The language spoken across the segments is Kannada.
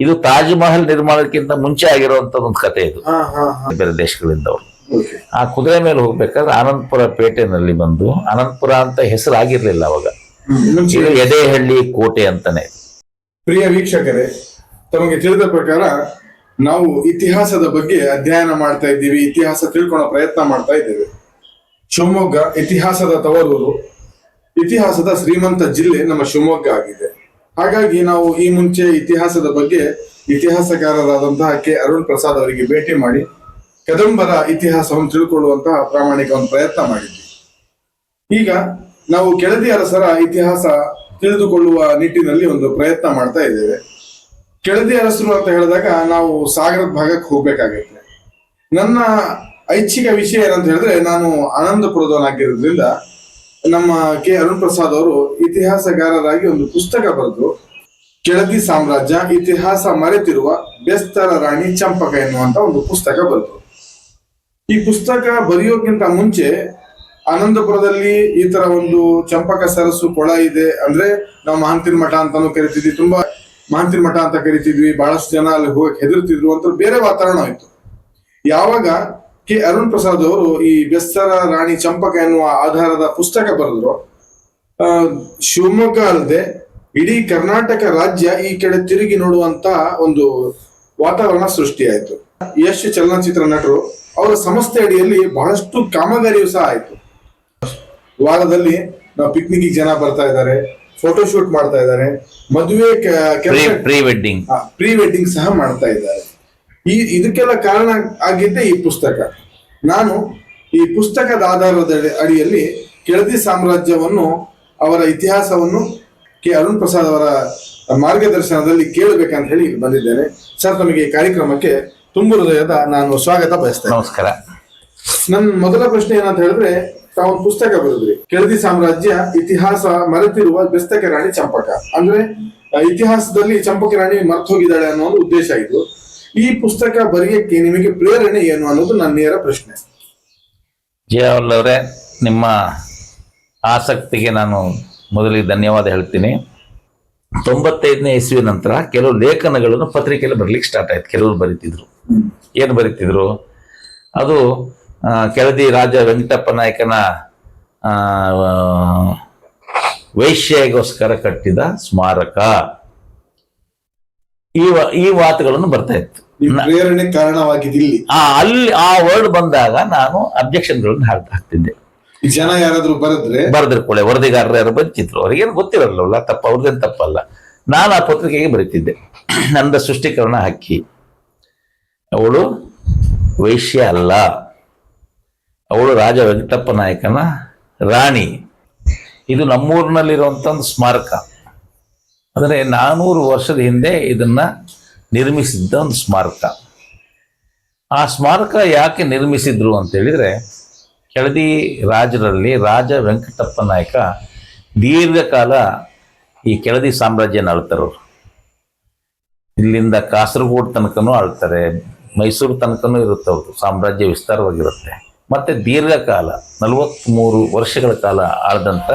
ಇದು ತಾಜ್ ಮಹಲ್ ನಿರ್ಮಾಣಕ್ಕಿಂತ ಮುಂಚೆ ಆಗಿರುವಂತದ್ದು ಒಂದು ಕತೆ ಇದು. ಹಾ ಹಾ ಹಾ. ಬೇರೆ ದೇಶಗಳಿಂದ ಅವರು. ಆ ಕುದುರೆ ಮೇಲೆ ಹೋಗ್ಬೇಕಾದ್ರೆ ಆನಂದ್ಪುರ ಪೇಟೆನಲ್ಲಿ ಬಂದು ಆನಂದಪುರ ಅಂತ ಹೆಸರು ಆಗಿರ್ಲಿಲ್ಲ ಅವಾಗ ಇದು ಎದೆಹಳ್ಳಿ ಕೋಟೆ ಅಂತಾನೆ. ಪ್ರಿಯ ವೀಕ್ಷಕರೇ ತಮಗೆ ತಿಳಿದ ಪ್ರಕಾರ ನಾವು ಇತಿಹಾಸದ ಬಗ್ಗೆ ಅಧ್ಯಯನ ಮಾಡ್ತಾ ಇದ್ದೀವಿ ಇತಿಹಾಸ ತಿಳ್ಕೊಳ್ಳೋ ಪ್ರಯತ್ನ ಮಾಡ್ತಾ ಇದ್ದೇವೆ. ಶಿವಮೊಗ್ಗ ಇತಿಹಾಸದ ತವರೂರು ಇತಿಹಾಸದ ಶ್ರೀಮಂತ ಜಿಲ್ಲೆ ನಮ್ಮ ಶಿವಮೊಗ್ಗ ಆಗಿದೆ. ಹಾಗಾಗಿ ನಾವು ಈ ಮುಂಚೆ ಇತಿಹಾಸದ ಬಗ್ಗೆ ಇತಿಹಾಸಕಾರರಾದಂತಹ ಕೆ. ಅರುಣ್ ಪ್ರಸಾದ್ ಅವರಿಗೆ ಭೇಟಿ ಮಾಡಿ ಕದಂಬರ ಇತಿಹಾಸವನ್ನು ತಿಳ್ಕೊಳ್ಳುವಂತಹ ಪ್ರಾಮಾಣಿಕ ಒಂದು ಪ್ರಯತ್ನ ಮಾಡಿದ್ವಿ. ಈಗ ನಾವು ಕೆಳದಿ ಅರಸರ ಇತಿಹಾಸ ತಿಳಿದುಕೊಳ್ಳುವ ನಿಟ್ಟಿನಲ್ಲಿ ಒಂದು ಪ್ರಯತ್ನ ಮಾಡ್ತಾ ಇದ್ದೇವೆ. ಕೆಳದಿ ಅರಸರು ಅಂತ ಹೇಳಿದಾಗ ನಾವು ಸಾಗರದ ಭಾಗಕ್ಕೆ ಹೋಗ್ಬೇಕಾಗತ್ತೆ. ನನ್ನ ಐಚ್ಛಿಕ ವಿಷಯ ಏನಂತ ಹೇಳಿದ್ರೆ ನಾನು ಆನಂದಪುರದವನಾಗಿರೋದ್ರಿಂದ ನಮ್ಮ ಕೆ. ಅರುಣ್ ಪ್ರಸಾದ್ ಅವರು ಇತಿಹಾಸಗಾರರಾಗಿ ಒಂದು ಪುಸ್ತಕ ಬರೆದು ಕೆಳದಿ ಸಾಮ್ರಾಜ್ಯ ಇತಿಹಾಸ ಮರೆತಿರುವ ಬೆಸ್ತರ ರಾಣಿ ಚಂಪಕ ಎನ್ನುವಂತ ಒಂದು ಪುಸ್ತಕ ಬರೆದು. ಈ ಪುಸ್ತಕ ಬರೆಯೋಕ್ಕಿಂತ ಮುಂಚೆ ಆನಂದಪುರದಲ್ಲಿ ಈ ತರ ಒಂದು ಚಂಪಕ ಸರಸು ಕೊಳ ಇದೆ ಅಂದ್ರೆ ನಾವು ಮಹಾಂತಿನ ಮಠ ಅಂತಾನು ಕರಿತಿದ್ವಿ, ತುಂಬಾ ಮಹಾಂತಿನ ಮಠ ಅಂತ ಕರಿತಿದ್ವಿ, ಬಹಳಷ್ಟು ಜನ ಅಲ್ಲಿ ಹೋಗಕ್ ಹೆದರ್ತಿದ್ರು, ಅಂತ ಬೇರೆ ವಾತಾವರಣ ಆಯ್ತು ಯಾವಾಗ ಕೆ ಅರುಣ್ ಪ್ರಸಾದ್ ಅವರು ಈ ಬೆಸ್ತರ ರಾಣಿ ಚಂಪಕ ಎನ್ನುವ ಆಧಾರದ ಪುಸ್ತಕ ಬರೆದ್ರು ಶಿವಮೊಗ್ಗ ಅಲ್ಲದೆ ಇಡೀ ಕರ್ನಾಟಕ ರಾಜ್ಯ ಈ ಕಡೆ ತಿರುಗಿ ನೋಡುವಂತ ಒಂದು ವಾತಾವರಣ ಸೃಷ್ಟಿಯಾಯಿತು. ಯಶ್ ಚಲನಚಿತ್ರ ನಟರು ಅವರ ಸಂಸ್ಥೆ ಅಡಿಯಲ್ಲಿ ಬಹಳಷ್ಟು ಕಾಮಗಾರಿಯು ಸಹ ಆಯಿತು. ವಾರದಲ್ಲಿ ನಾವು ಪಿಕ್ನಿಕ್ ಜನ ಬರ್ತಾ ಇದ್ದಾರೆ ಫೋಟೋಶೂಟ್ ಮಾಡ್ತಾ ಇದ್ದಾರೆ ಮದುವೆ ಪ್ರೀ ವೆಡ್ಡಿಂಗ್ ಪ್ರೀ ವೆಡ್ಡಿಂಗ್ ಸಹ ಮಾಡ್ತಾ ಇದ್ದಾರೆ. ಈ ಇದಕ್ಕೆಲ್ಲ ಕಾರಣ ಆಗಿದ್ದೇ ಈ ಪುಸ್ತಕ. ನಾನು ಈ ಪುಸ್ತಕದ ಆಧಾರದ ಅಡಿ- ಅಡಿಯಲ್ಲಿ ಕೆಳದಿ ಸಾಮ್ರಾಜ್ಯವನ್ನು ಅವರ ಇತಿಹಾಸವನ್ನು ಕೆ. ಅರುಣ್ ಪ್ರಸಾದ್ ಅವರ ಮಾರ್ಗದರ್ಶನದಲ್ಲಿ ಕೇಳಬೇಕಂತ ಹೇಳಿ ಬಂದಿದ್ದೇನೆ. ಸರ್ ತಮಗೆ ಈ ಕಾರ್ಯಕ್ರಮಕ್ಕೆ ತುಂಬು ಹೃದಯದ ನಾನು ಸ್ವಾಗತ ಬಯಸ್ತೇನೆ. ನಮಸ್ಕಾರ. ನನ್ನ ಮೊದಲ ಪ್ರಶ್ನೆ ಏನಂತ ಹೇಳಿದ್ರೆ ತಾವು ಪುಸ್ತಕ ಬರೆದ್ರಿ ಕೆಳದಿ ಸಾಮ್ರಾಜ್ಯ ಇತಿಹಾಸ ಮರೆತಿರುವ ಬೆಸ್ತಕ ರಾಣಿ ಚಂಪಕ. ಅಂದ್ರೆ ಇತಿಹಾಸದಲ್ಲಿ ಚಂಪಕ ರಾಣಿ ಮರ್ತು ಹೋಗಿದ್ದಾಳೆ ಅನ್ನೋ ಒಂದು ಉದ್ದೇಶ ಇದು. ಈ ಪುಸ್ತಕ ಬರೆಯಕ್ಕೆ ನಿಮಗೆ ಪ್ರೇರಣೆ ಏನು ಅನ್ನೋದು ನನ್ನ ನೇರ ಪ್ರಶ್ನೆ ಜಯ ಅವರೇ ನಿಮ್ಮ ಆಸಕ್ತಿಗೆ ನಾನು ಮೊದಲಿಗೆ ಧನ್ಯವಾದ ಹೇಳ್ತೀನಿ. ತೊಂಬತ್ತೈದನೇ ಇಸ್ವಿ ನಂತರ ಕೆಲವು ಲೇಖನಗಳನ್ನು ಪತ್ರಿಕೆಯಲ್ಲಿ ಬರಲಿಕ್ಕೆ ಸ್ಟಾರ್ಟ್ ಆಯ್ತು. ಕೆಲವರು ಬರೀತಿದ್ರು. ಏನು ಬರೀತಿದ್ರು? ಅದು ಕೆಳದಿ ರಾಜ ವೆಂಕಟಪ್ಪ ನಾಯಕನ ವೈಶ್ಯಗೋಸ್ಕರ ಕಟ್ಟಿದ ಸ್ಮಾರಕ. ಈ ಈ ಮಾತುಗಳನ್ನು ಬರ್ತಾ ಇತ್ತು. ಕಾರಣವಾಗಿದೆ ಇಲ್ಲಿ ಆ ಅಲ್ಲಿ ಆ ವರ್ಡ್ ಬಂದಾಗ ನಾನು ಅಬ್ಜೆಕ್ಷನ್ಗಳನ್ನು ಹಾಕ್ ಹಾಕ್ತಿದ್ದೆ. ಜನ ಯಾರಾದ್ರೂ ಬರೆದ್ರೆ ಬರೆದಿರ್ಕೊಳ್ಳೆ ವರದಿಗಾರರು ಯಾರು ಬಂದಿದ್ರು, ಅವ್ರಿಗೇನು ಗೊತ್ತಿರಲ್ಲ ತಪ್ಪ ಅವ್ರದ್ದೇನು ತಪ್ಪಲ್ಲ. ನಾನು ಆ ಪತ್ರಿಕೆಗೆ ಬರೀತಿದ್ದೆ. ನನ್ನ ಸೃಷ್ಟೀಕರಣ ಹಕ್ಕಿ. ಅವಳು ವೈಶ್ಯ ಅಲ್ಲ. ಅವಳು ರಾಜ ವೆಂಕಟಪ್ಪ ನಾಯಕನ ರಾಣಿ. ಇದು ನಮ್ಮೂರಿನಲ್ಲಿರುವಂಥ ಒಂದು ಸ್ಮಾರಕ. ಅಂದರೆ ನಾನ್ನೂರು ವರ್ಷದ ಹಿಂದೆ ಇದನ್ನು ನಿರ್ಮಿಸಿದ್ದ ಒಂದು ಸ್ಮಾರಕ. ಆ ಸ್ಮಾರಕ ಯಾಕೆ ನಿರ್ಮಿಸಿದ್ರು ಅಂತ ಹೇಳಿದ್ರೆ ಕೆಳದಿ ರಾಜರಲ್ಲಿ ರಾಜ ವೆಂಕಟಪ್ಪ ನಾಯಕ ದೀರ್ಘಕಾಲ ಈ ಕೆಳದಿ ಸಾಮ್ರಾಜ್ಯನ ಆಳ್ತಾರವ್ರು ಇಲ್ಲಿಂದ ಕಾಸರಗೋಡು ತನಕನೂ ಆಳ್ತಾರೆ ಮೈಸೂರು ತನಕನೂ ಇರುತ್ತೆ ಅವರು ಸಾಮ್ರಾಜ್ಯ ವಿಸ್ತಾರವಾಗಿರುತ್ತೆ. ಮತ್ತೆ ದೀರ್ಘಕಾಲ ನಲವತ್ತ್ಮೂರು ವರ್ಷಗಳ ಕಾಲ ಆಳ್ದಂಥ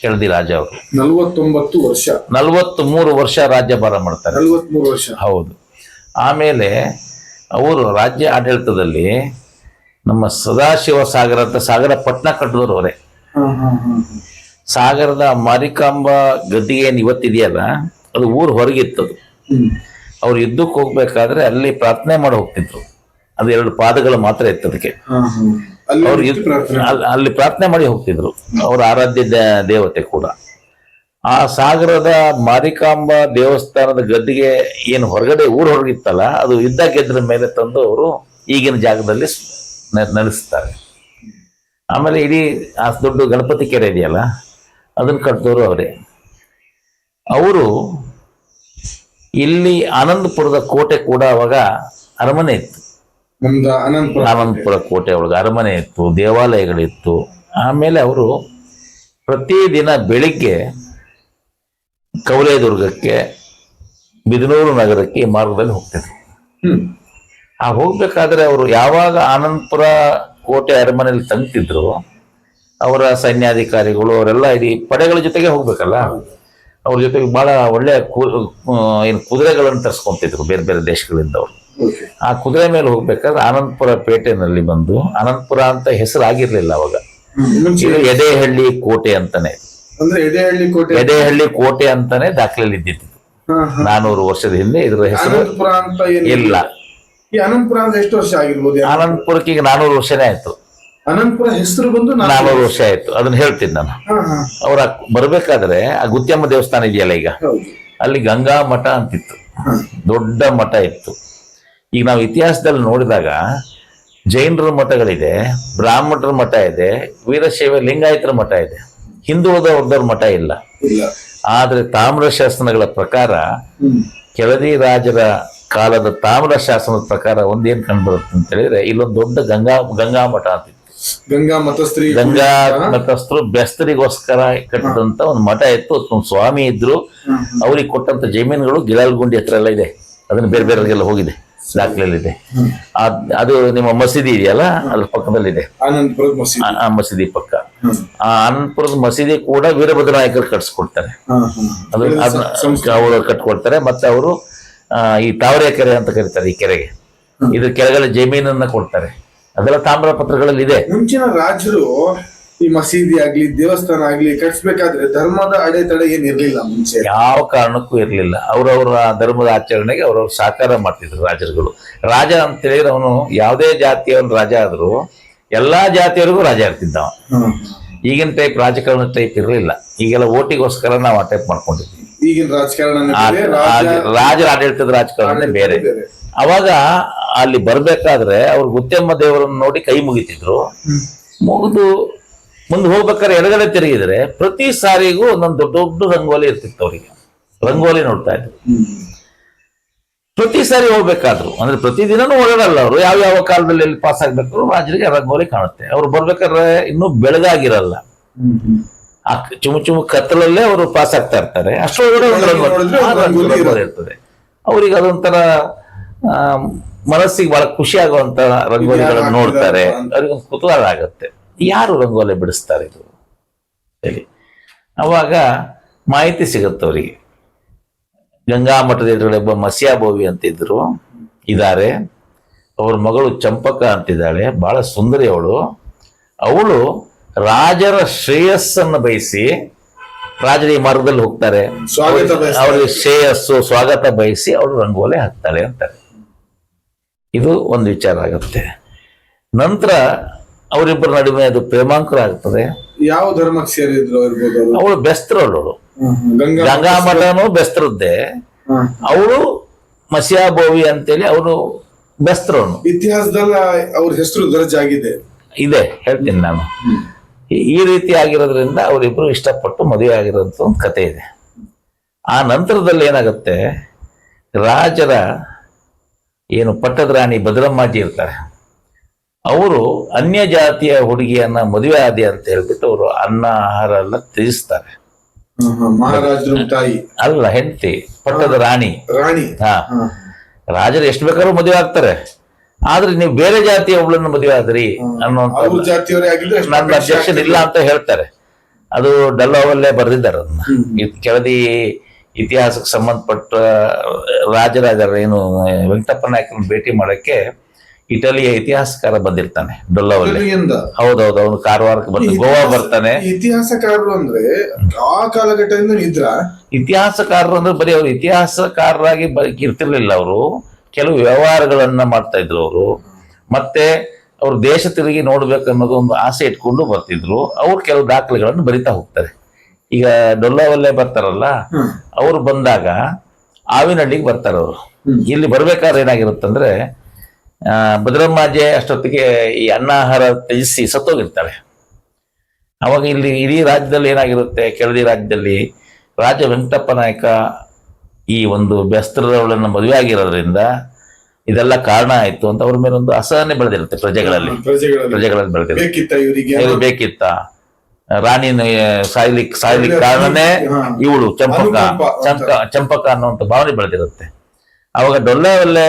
ಕೆಳದಿ ರಾಜ ಅವರು. ನಲವತ್ತೊಂಬತ್ತು ವರ್ಷ. ನಲವತ್ತ್ ಮೂರು ವರ್ಷ ರಾಜ್ಯಭಾರ ಮಾಡ್ತಾರೆ. ನಲವತ್ತ್ಮೂರು ವರ್ಷ. ಹೌದು. ಆಮೇಲೆ ಅವರು ರಾಜ್ಯ ಆಡಳಿತದಲ್ಲಿ ನಮ್ಮ ಸದಾಶಿವ ಸಾಗರ ಅಂತ ಸಾಗರ ಪಟ್ಟಣ ಕಟ್ಟಿದವರು ಅವರೇ. ಸಾಗರದ ಮಾರಿಕಾಂಬ ಗದ್ದಿಗೆ ಏನು ಇವತ್ತಿದೆಯಲ್ಲ ಅದು ಊರು ಹೊರಗಿತ್ತು ಅದು. ಅವ್ರು ಯುದ್ಧಕ್ಕೆ ಹೋಗ್ಬೇಕಾದ್ರೆ ಅಲ್ಲಿ ಪ್ರಾರ್ಥನೆ ಮಾಡಿ ಹೋಗ್ತಿದ್ರು. ಅದು ಎರಡು ಪಾದಗಳು ಮಾತ್ರ ಇತ್ತು ಅದಕ್ಕೆ. ಅವ್ರು ಪ್ರಾರ್ಥನೆ? ಅಲ್ಲಿ ಪ್ರಾರ್ಥನೆ ಮಾಡಿ ಹೋಗ್ತಿದ್ರು. ಅವ್ರ ಆರಾಧ್ಯ ದೇವತೆ ಕೂಡ. ಆ ಸಾಗರದ ಮಾರಿಕಾಂಬ ದೇವಸ್ಥಾನದ ಗದ್ದಿಗೆ ಏನು ಹೊರಗಡೆ ಊರು ಹೊರಗಿತ್ತಲ್ಲ ಅದು ಯುದ್ಧ ಗೆದ್ರ ಮೇಲೆ ತಂದು ಅವರು ಈಗಿನ ಜಾಗದಲ್ಲಿ ಸ್- ನೆ- ನೆಲೆಸ್ತಾರೆ ಆಮೇಲೆ ಇಡೀ ಆ ದೊಡ್ಡ ಗಣಪತಿ ಕೆರೆ ಇದೆಯಲ್ಲ ಅದನ್ನ ಕಟ್ಟಿದವರು ಅವರೇ. ಅವರು ಇಲ್ಲಿ ಆನಂದಪುರದ ಕೋಟೆ ಕೂಡ ಅವಾಗ ಅರಮನೆ ಇತ್ತು. ಆನಂದಪುರ. ಕೋಟೆ ಒಳಗೆ ಅರಮನೆ ಇತ್ತು ದೇವಾಲಯಗಳಿತ್ತು. ಆಮೇಲೆ ಅವರು ಪ್ರತಿದಿನ ಬೆಳಿಗ್ಗೆ ಕವಲೇದುರ್ಗಕ್ಕೆ ಬಿದನೂರು ನಗರಕ್ಕೆ ಈ ಮಾರ್ಗದಲ್ಲಿ ಹೋಗ್ತಿದ್ರು. ಆ ಹೋಗ್ಬೇಕಾದ್ರೆ ಅವರು ಯಾವಾಗ ಆನಂದಪುರ ಕೋಟೆ ಅರಮನೆಯಲ್ಲಿ ತಂಗ್ತಿದ್ರು ಅವರ ಸೈನ್ಯಾಧಿಕಾರಿಗಳು ಅವರೆಲ್ಲ ಇಡೀ ಪಡೆಗಳ ಜೊತೆಗೆ ಹೋಗ್ಬೇಕಲ್ಲ? ಅವ್ರ ಜೊತೆಗೆ ಬಹಳ ಒಳ್ಳೆ ಏನು ಕುದುರೆಗಳನ್ನು ತರಿಸ್ಕೊಂತಿದ್ರು ಬೇರೆ ಬೇರೆ ದೇಶಗಳಿಂದ ಅವರು. ಆ ಕುದುರೆ ಮೇಲೆ ಹೋಗ್ಬೇಕಾದ್ರೆ ಆನಂದಪುರ ಪೇಟೆನಲ್ಲಿ ಬಂದು ಆನಂದಪುರ ಅಂತ ಹೆಸರು ಆಗಿರ್ಲಿಲ್ಲ ಅವಾಗ ಎದೆಹಳ್ಳಿ ಎಡೆಹಳ್ಳಿ ಕೋಟೆ ಅಂತಾನೆ. ಎಡೆಹಳ್ಳಿ ಕೋಟೆ ಅಂತಾನೆ ದಾಖಲೆಯಲ್ಲಿ ಇದ್ದಿದ್ದು. ನಾನೂರು ವರ್ಷದ ಹಿಂದೆ ಇದರ ಹೆಸರು ಇಲ್ಲ. ಈ ಅನಂತಪುರ ಅಂದ್ರೆ ಎಷ್ಟು ವರ್ಷ ಆಗಿರ್ಬೋದು ಅನಂತಪುರಕ್ಕೆ ಈಗ ನಾನೂರು ವರ್ಷನೇ ಆಯ್ತು. ಅನಂತಪುರ ಹೆಸರು ಬಂದು ನಾನೂರು ವರ್ಷ. ಆಯ್ತು. ಅದನ್ನ ಹೇಳ್ತೀನಿ ನಾನು. ಅವ್ರ ಬರ್ಬೇಕಾದ್ರೆ ಆ ಗುತ್ಯಮ್ಮ ದೇವಸ್ಥಾನ ಇದೆಯಲ್ಲ ಈಗ? ಅಲ್ಲಿ ಗಂಗಾ ಮಠ ಅಂತಿತ್ತು. ದೊಡ್ಡ ಮಠ ಇತ್ತು. ಈಗ ನಾವು ಇತಿಹಾಸದಲ್ಲಿ ನೋಡಿದಾಗ ಜೈನರ ಮಠಗಳಿದೆ ಬ್ರಾಹ್ಮಣರ ಮಠ ಇದೆ ವೀರಶೈವ ಲಿಂಗಾಯತರ ಮಠ ಇದೆ. ಹಿಂದೂ ಒಬ್ಬರ ಮಠ ಇಲ್ಲ. ಇಲ್ಲ. ಆದ್ರೆ ತಾಮ್ರ ಶಾಸನಗಳ ಪ್ರಕಾರ ಕೆಳದಿ ರಾಜರ ಕಾಲದ ತಾಮ್ರ ಶಾಸನದ ಪ್ರಕಾರ ಒಂದೇನ್ ಕಂಡುಬರುತ್ತೆ ಅಂತ ಹೇಳಿದ್ರೆ ಇಲ್ಲೊಂದು ದೊಡ್ಡ ಗಂಗಾ ಗಂಗಾ ಮಠ ಅಂತಿತ್ತು ಗಂಗಾ ಮತಸ್ತ್ರೀ ಗಂಗಾ ಮತಸ್ಥರು ಬೆಸ್ತರಿಗೋಸ್ಕರ ಕಟ್ಟಿದಂತ ಒಂದು ಮಠ ಇತ್ತು. ಒಂದು ಸ್ವಾಮಿ ಇದ್ರು. ಅವ್ರಿಗೆ ಕೊಟ್ಟಂತ ಜಮೀನುಗಳು ಗಿಲಾಲ್ಗುಂಡಿ ಹತ್ರ ಎಲ್ಲ ಇದೆ. ಅದನ್ನ ಬೇರೆ ಬೇರೆಗೆಲ್ಲ ಹೋಗಿದೆ. ದಾಖಲೆಯಲ್ಲಿದೆ. ಅದ್- ಅದು ನಿಮ್ಮ ಮಸೀದಿ ಇದೆಯಲ್ಲ? ಅದ್ರ ಪಕ್ಕದಲ್ಲಿದೆ. ಆ- ಮಸೀದಿ ಪಕ್ಕ. ಆ ಅನಂತಪುರದ ಮಸೀದಿ ಕೂಡ ವೀರಭದ್ರ ನಾಯಕರು ಕಟ್ಸ್ಕೊಡ್ತಾರೆ. ಅವರು ಕಟ್ಕೊಡ್ತಾರೆ. ಮತ್ತೆ ಅವರು ಈ ತಾವರೆ ಕೆರೆ ಅಂತ ಕರೀತಾರೆ ಈ ಕೆರೆಗೆ. ಇದ್ರ ಕೆಳಗಡೆ ಜಮೀನನ್ನ ಕೊಡ್ತಾರೆ. ಅದೆಲ್ಲ ತಾಮ್ರ ಪತ್ರಗಳಲ್ಲಿ ಇದೆ ಮುಂಚಿನ ರಾಜರು ಈ ಮಸೀದಿ ಆಗ್ಲಿ ದೇವಸ್ಥಾನ ಆಗ್ಲಿ ಕಟ್ಸ್ಬೇಕಾದ್ರೆ ಧರ್ಮದ ಅಡೆತಡೆ ಏನಿರ್ಲಿಲ್ಲ ಮುಂಚೆ? ಯಾವ ಕಾರಣಕ್ಕೂ ಇರಲಿಲ್ಲ. ಅವರವರ ಧರ್ಮದ ಆಚರಣೆಗೆ ಅವರವ್ರು ಸಾಕಾರ ಮಾಡ್ತಿದ್ರು ರಾಜರುಗಳು. ರಾಜ ಅಂತ ಹೇಳಿದ್ರೆ ಅವನು ಯಾವುದೇ ಜಾತಿಯವನ್ ರಾಜ ಆದ್ರೂ ಎಲ್ಲಾ ಜಾತಿಯವರಿಗೂ ರಾಜ ಇರ್ತಿದ್ದ ಅವ. ಹಾ. ಈಗಿನ ಟೈಪ್ ರಾಜಕಾರಣ ಟೈಪ್ ಇರಲಿಲ್ಲ. ಈಗೆಲ್ಲ ಓಟಿಗೋಸ್ಕರ ನಾವು ಆ ಟೈಪ್ ಮಾಡ್ಕೊಂಡಿದ್ವಿ. ಈಗಿನ ರಾಜಕಾರಣ ರಾಜರ ಆಡಳಿತದ ರಾಜಕಾರಣ ಬೇರೆ. ಅವಾಗ ಅಲ್ಲಿ ಬರ್ಬೇಕಾದ್ರೆ ಅವ್ರು ಗುತ್ತೆಮ್ಮ ದೇವರನ್ನು ನೋಡಿ ಕೈ ಮುಗಿತಿದ್ರು. ಮುಗಿದು ಮುಂದೆ ಹೋಗ್ಬೇಕಾದ್ರೆ ಎಡಗಡೆ ತಿರುಗಿದ್ರೆ ಪ್ರತಿ ಸಾರಿಗೂ ಒಂದೊಂದು ದೊಡ್ಡ ದೊಡ್ಡ ರಂಗೋಲಿ ಇರ್ತಿತ್ತು ಅವರಿಗೆ. ರಂಗೋಲಿ ನೋಡ್ತಾ ಇದ್ರು. ಪ್ರತಿ ಸಾರಿ ಹೋಗ್ಬೇಕಾದ್ರು. ಅಂದ್ರೆ ಪ್ರತಿದಿನನೂ ಓಡಾಡಲ್ಲ ಅವರು. ಯಾವ ಯಾವ ಕಾಲದಲ್ಲಿ ಎಲ್ಲಿ ಪಾಸ್ ಆಗ್ಬೇಕು ರಾಜರಿಗೆ ರಂಗೋಲಿ ಕಾಣುತ್ತೆ. ಅವ್ರು ಬರ್ಬೇಕಾದ್ರೆ ಇನ್ನೂ ಬೆಳಗಾಗಿರಲ್ಲ. ಆ ಚುಮು ಚುಮು ಕತ್ತಲಲ್ಲೇ ಅವರು ಪಾಸ್ ಆಗ್ತಾ ಇರ್ತಾರೆ. ಅಷ್ಟೊಳಗಡೆ ರಂಗೋಲಿ ಇರ್ತದೆ. ಅವ್ರಿಗೆ ಅದೊಂಥರ ಮನಸ್ಸಿಗೆ ಬಹಳ ಖುಷಿ ಆಗುವಂತ ರಂಗೋಲಿಗಳನ್ನು ನೋಡ್ತಾರೆ. ಅವ್ರಿಗೆ ಒಂದು ಕುತೂಹಲ ಆಗುತ್ತೆ. ಯಾರು ರಂಗೋಲಿ ಬಿಡಿಸ್ತಾರೆ ಇದು? ಹೇಳಿ. ಅವಾಗ ಮಾಹಿತಿ ಸಿಗುತ್ತೆ ಅವರಿಗೆ. ಗಂಗಾ ಮಠದ ಎದುರುಗಡೆ ಒಬ್ಬ ಮಸ್ಯಾಬೋವಿ ಅಂತಿದ್ರು ಇದ್ದಾರೆ. ಅವ್ರ ಮಗಳು ಚಂಪಕ ಅಂತಿದ್ದಾಳೆ. ಬಹಳ ಸುಂದರಿ ಅವಳು. ಅವಳು ರಾಜರ ಶ್ರೇಯಸ್ಸನ್ನು ಬಯಸಿ ರಾಜರ ಈ ಮಾರ್ಗದಲ್ಲಿ ಹೋಗ್ತಾರೆ. ಅವರಿಗೆ ಶ್ರೇಯಸ್ಸು ಸ್ವಾಗತ ಬಯಸಿ ಅವರು ರಂಗೋಲೆ ಹಾಕ್ತಾರೆ ಅಂತಾರೆ. ಇದು ಒಂದು ವಿಚಾರ ಆಗುತ್ತೆ. ನಂತರ ಅವರಿಬ್ಬರ ನಡುವೆ ಅದು ಪ್ರೇಮಾಂಕರ ಆಗ್ತದೆ. ಯಾವ ಧರ್ಮಕ್ಕೆ ಸೇರಿದ್ರು ಅವಳು ಅವರು ಗಂಗಾ ಮಠನೂ ಬೆಸ್ತರದ್ದೇ. ಅವಳು ಮಸಿಯಾಬೋವಿ ಅಂತೇಳಿ ಅವರು ಬೆಸ್ತರವನು. ಇತಿಹಾಸದಲ್ಲ ಅವ್ರ ಹೆಸರು ದರ್ಜಾಗಿದೆ. ಇದೆ ಹೇಳ್ತೀನಿ ನಾನು. ಈ- ರೀತಿ ಆಗಿರೋದ್ರಿಂದ ಅವರಿಬ್ರು ಇಷ್ಟಪಟ್ಟು ಮದುವೆ ಆಗಿರೋಂಥ ಒಂದು ಕತೆ ಇದೆ. ಆ ನಂತರದಲ್ಲಿ ಏನಾಗುತ್ತೆ? ರಾಜರ ಏನು ಪಟ್ಟದ ರಾಣಿ ಭದ್ರಮ್ಮಾಜಿ ಇರ್ತಾರೆ. ಅವರು ಅನ್ಯ ಜಾತಿಯ ಹುಡುಗಿಯನ್ನ ಮದುವೆ ಆದಿ ಅಂತ ಹೇಳ್ಬಿಟ್ಟು ಅವರು ಅನ್ನ ಆಹಾರ ಎಲ್ಲ ತ್ಯಜಿಸ್ತಾರೆ. ಅಲ್ಲ ಹೆಂಡತಿ ಪಟ್ಟದ ರಾಣಿ. ರಾಣಿ. ಹಾ. ರಾಜರು ಎಷ್ಟು ಬೇಕಾದ್ರೂ ಮದುವೆ ಆಗ್ತಾರೆ. ಆದ್ರೆ ನೀವು ಬೇರೆ ಜಾತಿಯ ಒಬ್ಳನ್ನು ಮದುವೆ ಆದ್ರಿ ಅಷ್ಟು ನನ್ನ ಅಬ್ಜೆಕ್ಷನ್ ಇಲ್ಲ ಅಂತ ಹೇಳ್ತಾರೆ. ಅದು ಡಲ್ಲೋವಲ್ಲೇ ಬರೆದಿದ್ದಾರೆ ಅದನ್ನ. ಕೆಳದಿ ಇತಿಹಾಸಕ್ಕೆ ಸಂಬಂಧಪಟ್ಟ ರಾಜರಾಜರ ಏನು ವೆಂಕಟಪ್ಪ ನಾಯಕನ ಭೇಟಿ ಮಾಡಕ್ಕೆ ಇಟಲಿಯ ಇತಿಹಾಸಕಾರ ಬಂದಿರ್ತಾನೆ ಡೊಲ್ಲವಲ್ಲಿ. ಹೌದೌದು ಅವನು ಕಾರವಾರಕ್ಕೆ ಬಂದು ಗೋವಾ ಬರ್ತಾನೆ. ಇತಿಹಾಸಕಾರರು ಅಂದ್ರೆ ಆ ಕಾಲಘಟ್ಟದಿಂದ ಇದ್ರ? ಇತಿಹಾಸಕಾರರು ಅಂದ್ರೆ ಬರೀ ಅವ್ರು ಇತಿಹಾಸಕಾರರಾಗಿ ಇರ್ತಿರ್ಲಿಲ್ಲ ಅವರು. ಕೆಲವು ವ್ಯವಹಾರಗಳನ್ನ ಮಾಡ್ತಾ ಇದ್ರು ಅವರು. ಮತ್ತೆ ಅವರು ದೇಶ ತಿರುಗಿ ನೋಡ್ಬೇಕು ಅನ್ನೋದು ಒಂದು ಆಸೆ ಇಟ್ಕೊಂಡು ಬರ್ತಿದ್ರು. ಅವ್ರು ಕೆಲವು ದಾಖಲೆಗಳನ್ನು ಬರಿತಾ ಹೋಗ್ತಾರೆ. ಈಗ ಡೊಲ್ಲವಲ್ಲೇ ಬರ್ತಾರಲ್ಲ ಅವರು ಬಂದಾಗ ಆವಿನಹಳ್ಳಿಗೆ ಬರ್ತಾರೆ ಅವರು. ಇಲ್ಲಿ ಬರ್ಬೇಕಾದ್ರೆ ಏನಾಗಿರುತ್ತಂದ್ರೆ ಭದ್ರಮ್ಮಾಜೆ ಅಷ್ಟೊತ್ತಿಗೆ ಈ ಅನ್ನ ಆಹಾರ ತ್ಯಜಿಸಿ ಸತ್ತೋಗಿರ್ತಾರೆ. ಅವಾಗ ಇಲ್ಲಿ ಇಡೀ ರಾಜ್ಯದಲ್ಲಿ ಏನಾಗಿರುತ್ತೆ ಕೆಳದಿ ರಾಜ್ಯದಲ್ಲಿ ರಾಜ ವೆಂಕಟಪ್ಪ ನಾಯಕ ಈ ಒಂದು ಬೆಸ್ತರವಳನ್ನು ಮದುವೆ ಆಗಿರೋದ್ರಿಂದ ಇದೆಲ್ಲ ಕಾರಣ ಆಯ್ತು ಅಂತ ಅವ್ರ ಮೇಲೆ ಒಂದು ಅಸಹನೆ ಬೆಳೆದಿರುತ್ತೆ ಪ್ರಜೆಗಳಲ್ಲಿ. ಪ್ರಜೆಗಳಲ್ಲಿ. ಬೆಳೆದಿರುತ್ತೆ. ಬೇಕಿತ್ತ ಇವರಿಗೆ? ಇವ್ರು ಬೇಕಿತ್ತ? ರಾಣಿನ ಸಾಯ್ಲಿಕ್ ಸಾಯ್ಲಿಕ್ ಕಾರಣನೇ. ಇವಳು ಚಂಪಕ. ಚಂಪಕ ಚಂಪ ಚಂಪಕ ಅನ್ನುವಂಥ ಭಾವನೆ ಬೆಳೆದಿರುತ್ತೆ. ಅವಾಗ ಡೊಲ್ಲೆಯಲ್ಲೇ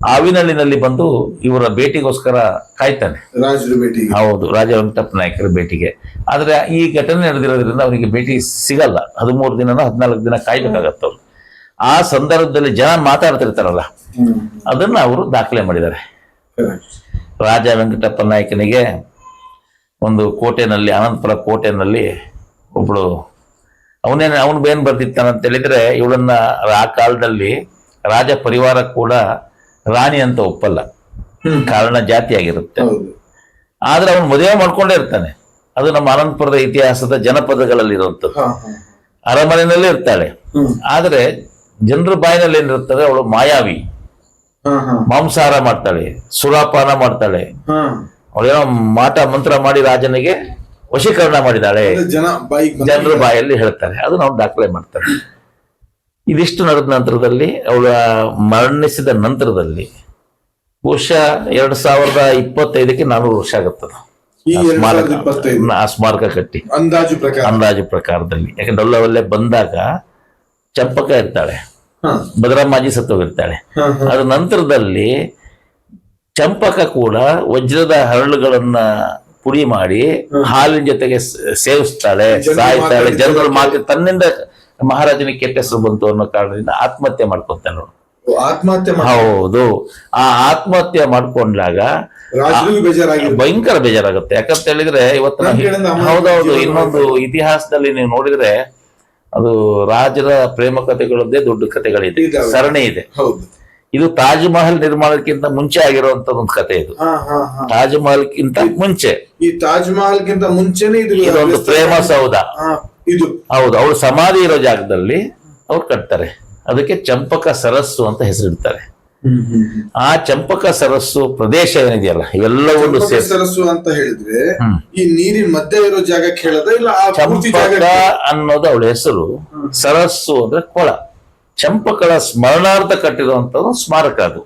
ಆವಿನಳ್ಳಿನಲ್ಲಿ ಬಂದು ಇವರ ಭೇಟಿಗೋಸ್ಕರ ಕಾಯ್ತಾನೆ. ಹೌದು ರಾಜ ವೆಂಕಟಪ್ಪ ನಾಯಕರ ಭೇಟಿಗೆ. ಆದ್ರೆ ಈ ಘಟನೆ ನಡೆದಿರೋದ್ರಿಂದ ಅವರಿಗೆ ಭೇಟಿ ಸಿಗಲ್ಲ. ಹದಿಮೂರು ದಿನನ ಹದಿನಾಲ್ಕು ದಿನ ಕಾಯ್ಬೇಕಾಗತ್ತೆ ಅವ್ರು ಆ ಸಂದರ್ಭದಲ್ಲಿ ಜನ ಮಾತಾಡ್ತಿರ್ತಾರಲ್ಲ ಅದನ್ನ ಅವರು ದಾಖಲೆ ಮಾಡಿದ್ದಾರೆ. ರಾಜ ವೆಂಕಟಪ್ಪ ನಾಯಕನಿಗೆ ಒಂದು ಕೋಟೆನಲ್ಲಿ ಅನಂತಪುರ ಕೋಟೆನಲ್ಲಿ ಒಬ್ಬಳು ಅವನೇನು ಅವನು ಬರ್ತಿತ್ತಾನ ಅಂತ ಹೇಳಿದ್ರೆ ಇವಳನ್ನ ಆ ಕಾಲದಲ್ಲಿ ರಾಜ ಪರಿವಾರ ಕೂಡ ರಾಣಿ ಅಂತ ಒಪ್ಪಲ್ಲ. ಕಾರಣ ಜಾತಿಯಾಗಿರುತ್ತೆ ಆಗಿರುತ್ತೆ. ಆದ್ರೆ ಅವನು ಮದುವೆ ಮಾಡ್ಕೊಂಡೇ ಇರ್ತಾನೆ. ಅದು ನಮ್ಮ ಅನಂತಪುರದ ಇತಿಹಾಸದ ಜನಪದಗಳಲ್ಲಿ ಇರುವಂಥದ್ದು ಹಾ ಹಾ. ಅರಮನೆಯಲ್ಲೇ ಇರ್ತಾಳೆ. ಆದ್ರೆ ಜನರ ಬಾಯಿನಲ್ಲಿ ಏನಿರುತ್ತದೆ ಅವಳು ಮಾಯಾವಿ. ಮಾಂಸಾಹಾರ ಮಾಡ್ತಾಳೆ ಸುರಾಪಾನ ಮಾಡ್ತಾಳೆ. ಅವಳೇನೋ ಮಾಟ ಮಂತ್ರ ಮಾಡಿ ರಾಜನಿಗೆ ವಶೀಕರಣ ಮಾಡಿದಾಳೆ. ಜನರ ಬಾಯಲ್ಲಿ ಹೇಳ್ತಾರೆ. ಅದು ನಾವು ದಾಖಲೆ ಮಾಡ್ತಾರೆ ಇದಿಷ್ಟು ನಡೆದ ನಂತರದಲ್ಲಿ ಅವಳ ಮರಣಿಸಿದ ನಂತರದಲ್ಲಿ ಬಹುಶಃ ಎರಡ್ ಸಾವಿರದ ಇಪ್ಪತ್ತೈದಕ್ಕೆ ನಾನೂರು ವರ್ಷ ಆಗುತ್ತದೆ. ಆ ಸ್ಮಾರಕ. ಕಟ್ಟಿ. ಅಂದಾಜು ಪ್ರಕಾರ. ಅಂದಾಜು ಪ್ರಕಾರದಲ್ಲಿ. ಯಾಕಂದ್ರೆ ಡೊಲ್ಲವಲ್ಲೇ ಬಂದಾಗ ಚಂಪಕ ಇರ್ತಾಳೆ. ಭದ್ರಮ್ಮಾಜಿ ಸತ್ತೋಗಿರ್ತಾಳೆ. ಅದ್ರ ನಂತರದಲ್ಲಿ ಚಂಪಕ ಕೂಡ ವಜ್ರದ ಹರಳುಗಳನ್ನ ಪುಡಿ ಮಾಡಿ ಹಾಲಿನ ಜೊತೆಗೆ ಸೇವಿಸ್ತಾಳೆ ಜನರು ಸಾಯ್ತಾಳೆ. ಜನಗಳು ಮಾತು ತನ್ನಿಂದ ಮಹಾರಾಜನಿಗೆ ಕೆಟ್ಟ ಹೆಸರು ಬಂತು ಅನ್ನೋ ಕಾರಣದಿಂದ ಆತ್ಮಹತ್ಯೆ ಮಾಡ್ಕೊತಾನೆ ನೋಡು. ಆತ್ಮಹತ್ಯೆ ಹೌದು. ಆ ಆತ್ಮಹತ್ಯೆ ಮಾಡ್ಕೊಂಡಾಗ ಭಯಂಕರ ಬೇಜಾರಾಗುತ್ತೆ. ಯಾಕಂತ ಹೇಳಿದ್ರೆ ಇವತ್ತು ಹೌದೌದು ಇನ್ನೊಂದು ಇತಿಹಾಸದಲ್ಲಿ ನೀವು ನೋಡಿದ್ರೆ ಅದು ರಾಜರ ಪ್ರೇಮ ಕಥೆಗಳದ್ದೇ ದೊಡ್ಡ ಕಥೆಗಳಿದೆ. ಸರಣಿ ಇದೆ. ಹೌದು. ಇದು ತಾಜ್ ಮಹಲ್ ನಿರ್ಮಾಣಕ್ಕಿಂತ ಮುಂಚೆ ಆಗಿರುವಂತ ಒಂದು ಕಥೆ ಇದು. ತಾಜ್ ಮಹಲ್ಕಿಂತ ಮುಂಚೆ. ಈ ತಾಜ್ ಮಹಲ್ ಗಿಂತ ಮುಂಚೆನೆ ಇದು ಇದೊಂದು ಪ್ರೇಮ ಸೌಧ. ಇದು. ಹೌದು ಅವಳು ಸಮಾಧಿ ಇರೋ ಜಾಗದಲ್ಲಿ ಅವ್ರು ಕಟ್ತಾರೆ. ಅದಕ್ಕೆ ಚಂಪಕ ಸರಸ್ಸು ಅಂತ ಹೆಸರಿಡ್ತಾರೆ. ಆ ಚಂಪಕ ಸರಸ್ಸು ಪ್ರದೇಶ ಏನಿದೆಯಲ್ಲ ಇವೆಲ್ಲವನ್ನು ಸೇರಿ ಸರಸ್ಸು ಅಂತ ಹೇಳಿದ್ರೆ ಈ ನೀರಿನ ಮಧ್ಯೆ ಇರೋ ಜಾಗಕ್ಕೆ ಹೇಳದ ಇಲ್ಲ ಚಂಪಕ ಜಾಗ ಅನ್ನೋದು ಅವಳ ಹೆಸರು ಸರಸ್ಸು ಅಂದ್ರೆ ಕೊಳ. ಚಂಪಕಳ ಸ್ಮರಣಾರ್ಥ ಕಟ್ಟಿರುವಂತದ್ದು ಸ್ಮಾರಕ ಅದು.